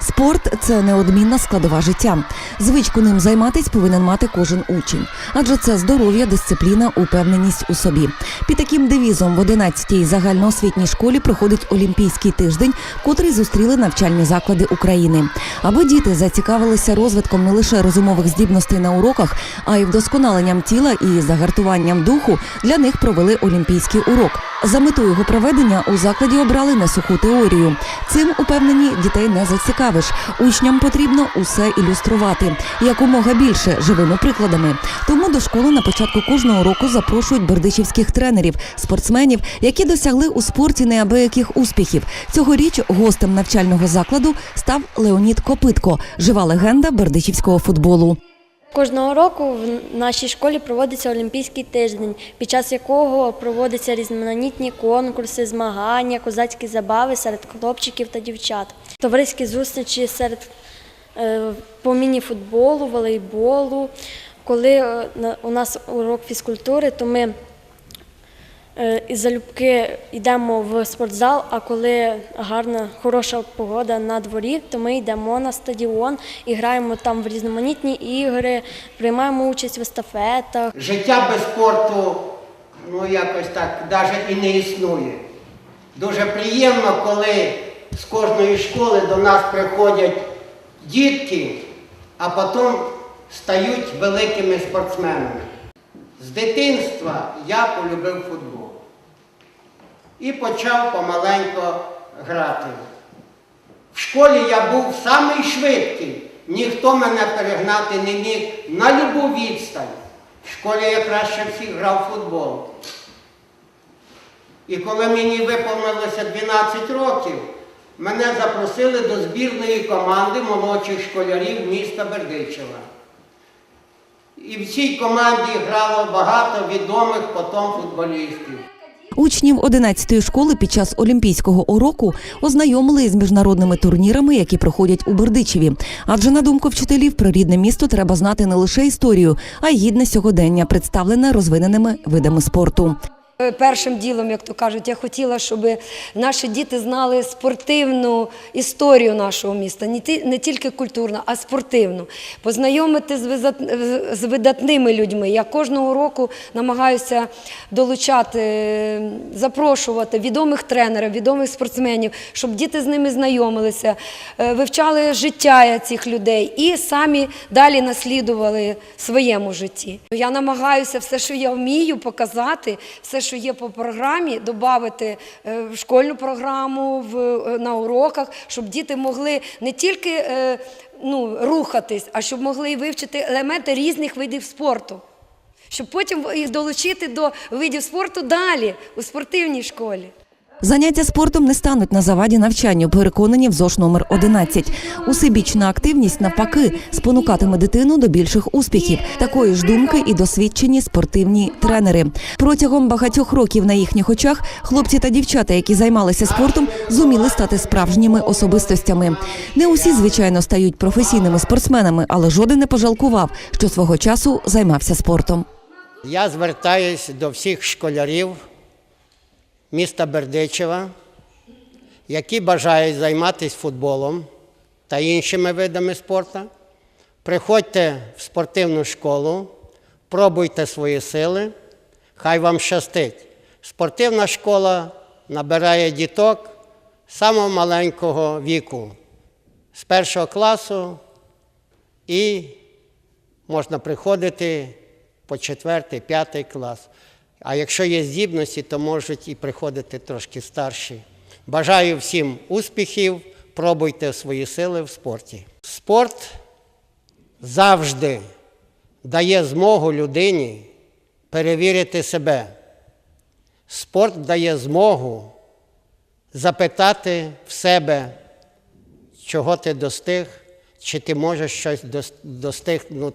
Спорт це неодмінна складова життя. Звичку ним займатись повинен мати кожен учень, адже це здоров'я, дисципліна, упевненість у собі. Під таким девізом в 11-й загальноосвітній школі проходить Олімпійський тиждень, котрий зустріли навчальні заклади України. Аби діти зацікавилися розвитком не лише розумових здібностей на уроках, а й вдосконаленням тіла і загартуванням духу. Для них провели олімпійський урок. За метою його проведення у закладі обрали не суху теорію. Цим упевнені дітей не зацікавиш. Учням потрібно усе ілюструвати якомога більше живими прикладами. Тому до школи на початку кожного року запрошують бердичівських тренерів, спортсменів, які досягли у спорті неабияких успіхів. Цьогоріч гостем навчального закладу став Леонід Копитко, жива легенда бердичівського футболу. Кожного року в нашій школі проводиться Олімпійський тиждень, під час якого проводяться різноманітні конкурси, змагання, козацькі забави серед хлопчиків та дівчат, товариські зустрічі серед е, по міні-футболу, волейболу. Коли е, у нас урок фізкультури, то ми е, із залюбки йдемо в спортзал, а коли гарна, хороша погода на дворі, то ми йдемо на стадіон і граємо там в різноманітні ігри, приймаємо участь в естафетах. Життя без спорту, ну якось так, навіть і не існує. Дуже приємно, коли з кожної школи до нас приходять дітки, а потім стають великими спортсменами. З дитинства я полюбив футбол і почав помаленько грати. В школі я був самий швидкий, ніхто мене перегнати не міг на любу відстань. В школі я краще всіх грав футбол. І коли мені виповнилося 12 років, мене запросили до збірної команди молодших школярів міста Бердичева. І в цій команді грало багато відомих потім футболістів. Учнів 11-ї школи під час олімпійського уроку ознайомили із міжнародними турнірами, які проходять у Бердичеві. Адже на думку вчителів, про рідне місто треба знати не лише історію, а й гідне сьогодення, представлене розвиненими видами спорту. Е, Першим ділом, як то кажуть, я хотіла, щоб наші діти знали спортивну історію нашого міста, не тільки культурну, а спортивну. Познайомити з видатними людьми. Я кожного року намагаюся долучати, е, запрошувати відомих тренерів, відомих спортсменів, щоб діти з ними знайомилися, е, вивчали життя цих людей і самі далі наслідували в своєму житті. Я намагаюся все, що я вмію, показати, все, що є по програмі, додати в школьну програму, в, е, на уроках, щоб діти могли не тільки е, ну, рухатись, а щоб могли вивчити елементи різних видів спорту. Щоб потім їх долучити до видів спорту далі у спортивній школі. Заняття спортом не стануть на заваді навчанню, переконані в ЗОШ номер 11. Усебічна активність навпаки спонукатиме дитину до більших успіхів. Такої ж думки і досвідчені спортивні тренери. Протягом багатьох років на їхніх очах хлопці та дівчата, які займалися спортом, зуміли стати справжніми особистостями. Не усі, звичайно, стають професійними спортсменами, але жоден не пожалкував, що свого часу займався спортом. Я звертаюсь до всіх школярів міста Бердичева, які бажають займатися футболом та іншими видами спорту. Приходьте в спортивну школу, пробуйте свої сили, хай вам щастить. Спортивна школа набирає діток з самого маленького віку, з першого класу і можна приходити по четвертий, п'ятий клас. А якщо є здібності, то можуть і приходити трошки старші. Бажаю всім успіхів, пробуйте свої сили в спорті. Спорт завжди дає змогу людині перевірити себе. Спорт дає змогу запитати в себе, чого ти достиг, чи ти можеш щось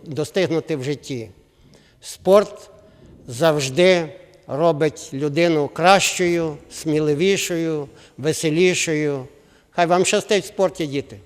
достигнути в житті. Спорт завжди робить людину кращою, сміливішою, веселішою. Хай вам щастить в спорті, діти.